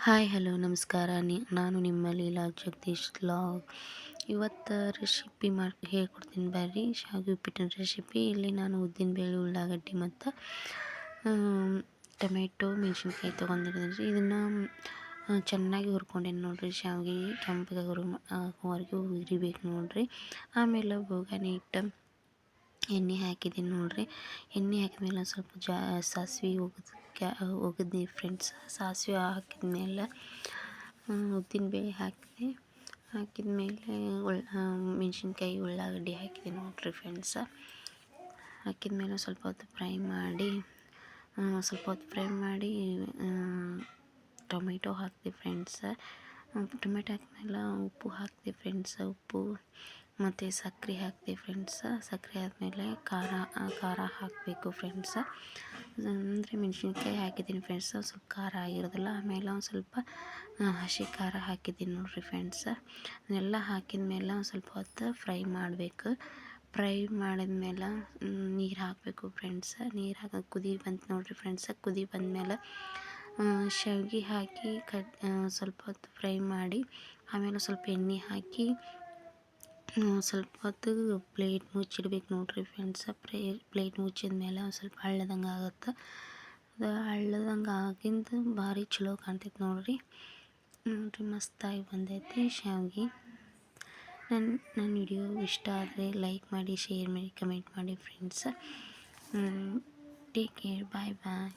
Hi, hello, ನಮಸ್ಕಾರ. ನಿ, ನಾನು ನಿಮ್ಮ ಲೀಲಾ ಜಗದೀಶ್ ಲಾಗ್. ಇವತ್ತು ರೆಸಿಪಿ ಮಾಡಿ, ಹೇಳ್ಕೊಡ್ತೀನಿ ಬರ್ರಿ. ಶಾವಿಗೆ ಉಪ್ಪಿಟ್ಟಿನ ರೆಸಿಪಿ. ಇಲ್ಲಿ ನಾನು ಉದ್ದಿನಬೇಳೆ ಉಳ್ಳಾಗಡ್ಡಿ ಮತ್ತು ಟೊಮೆಟೊ, ಮೆಣಸಿನ್ಕಾಯಿ ತೊಗೊಂಡಿದ್ದೀನಿ ಇದನ್ನು ಚೆನ್ನಾಗಿ ಹುರ್ಕೊಂಡೇನಿ ನೋಡಿರಿ. ಶಾವಿಗೆ ಕೆಂಪಗೆ ಹುರ್ ಹೊರಗೆ ಹುರಿಬೇಕು ನೋಡಿರಿ. ಆಮೇಲೆ ಬೋಗಾನಿ ಇಟ್ಟು ಎಣ್ಣೆ ಹಾಕಿದ್ದೀನಿ ನೋಡಿರಿ. ಎಣ್ಣೆ ಹಾಕಿದ್ಮೇಲೆ ಮೇಲೆ ಸ್ವಲ್ಪ ಜಾ, ಸಾಸಿವೆ ಒಗ್ದು ಕ್ಯಾ ಒಗದ್ನಿ ಫ್ರೆಂಡ್ಸ್ ಸಾಸಿವೆ ಹಾಕಿದ ಮೇಲೆ ಉದ್ದಿನಬೇಳೆ ಹಾಕಿದೆ ಹಾಕಿದ ಮೇಲೆ ಉಳ್ ಮೆಣಸಿನ್ಕಾಯಿ ಉಳ್ಳಾಗಡ್ಡಿ ಹಾಕಿದೆ ನೋಡಿರಿ ಫ್ರೆಂಡ್ಸ ಹಾಕಿದ ಮೇಲೆ ಸ್ವಲ್ಪ ಹೊತ್ತು ಫ್ರೈ ಮಾಡಿ ಸ್ವಲ್ಪ ಹೊತ್ತು ಫ್ರೈ ಮಾಡಿ ಟೊಮೆಟೊ ಹಾಕಿದೆ ಫ್ರೆಂಡ್ಸ ಟೊಮೆಟೊ ಹಾಕಿದ್ಮೇಲೆ ಉಪ್ಪು ಹಾಕಿದೆ ಫ್ರೆಂಡ್ಸ ಉಪ್ಪು ಮತ್ತು ಸಕ್ಕರೆ ಹಾಕಿದೆ ಫ್ರೆಂಡ್ಸ ಸಕ್ಕರೆ ಆದಮೇಲೆ ಖಾರ ಖಾರ ಹಾಕಬೇಕು ಫ್ರೆಂಡ್ಸ ಅಂದರೆ ಮೆಣಸಿನ್ಕಾಯಿ ಹಾಕಿದ್ದೀನಿ ಫ್ರೆಂಡ್ಸ ಸ್ವಲ್ಪ ಖಾರ ಆಗಿರೋದಿಲ್ಲ. ಆಮೇಲೆ ಒಂದು ಸ್ವಲ್ಪ ಹಸಿ ಖಾರ ಹಾಕಿದ್ದೀನಿ ನೋಡಿರಿ ಫ್ರೆಂಡ್ಸ ಅದನ್ನೆಲ್ಲ ಹಾಕಿದ ಮೇಲೆ ಒಂದು ಸ್ವಲ್ಪ ಹೊತ್ತು ಫ್ರೈ ಮಾಡಬೇಕು. ಫ್ರೈ ಮಾಡಿದ್ಮೇಲೆ ನೀರು ಹಾಕಬೇಕು ಫ್ರೆಂಡ್ಸ ನೀರು ಹಾಕಿ ಕುದಿ ಬಂತು ನೋಡಿರಿ ಫ್ರೆಂಡ್ಸ ಕುದಿ ಬಂದಮೇಲೆ ಶಾವಿಗೆ ಹಾಕಿ ಕಟ್ ಸ್ವಲ್ಪ ಹೊತ್ತು ಫ್ರೈ ಮಾಡಿ, ಆಮೇಲೆ ಸ್ವಲ್ಪ ಎಣ್ಣೆ ಹಾಕಿ ಸ್ವಲ್ಪ ಹೊತ್ತು ಪ್ಲೇಟ್ ಮುಚ್ಚಿಡ್ಬೇಕು ನೋಡಿರಿ ಫ್ರೆಂಡ್ಸ್ ಪ್ರೇ ಪ್ಲೇಟ್ ಮುಚ್ಚಿದ ಮೇಲೆ ಒಂದು ಸ್ವಲ್ಪ ಹಳ್ಳದಂಗೆ ಆಗುತ್ತೆ. ಅದು ಹಳ್ಳದಂಗೆ ಆಗಿಂದು ಭಾರಿ ಚಲೋ ಕಾಣ್ತೈತೆ ನೋಡಿರಿ. ನೋಡಿರಿ ಮಸ್ತಾಗಿ ಬಂದೈತಿ ಶಾವ್ಗೆ. ನನ್ನ ನನ್ನ ವಿಡಿಯೋ ಇಷ್ಟ ಆದರೆ ಲೈಕ್ ಮಾಡಿ ಶೇರ್ ಮಾಡಿ ಕಮೆಂಟ್ ಮಾಡಿ friends take care bye bye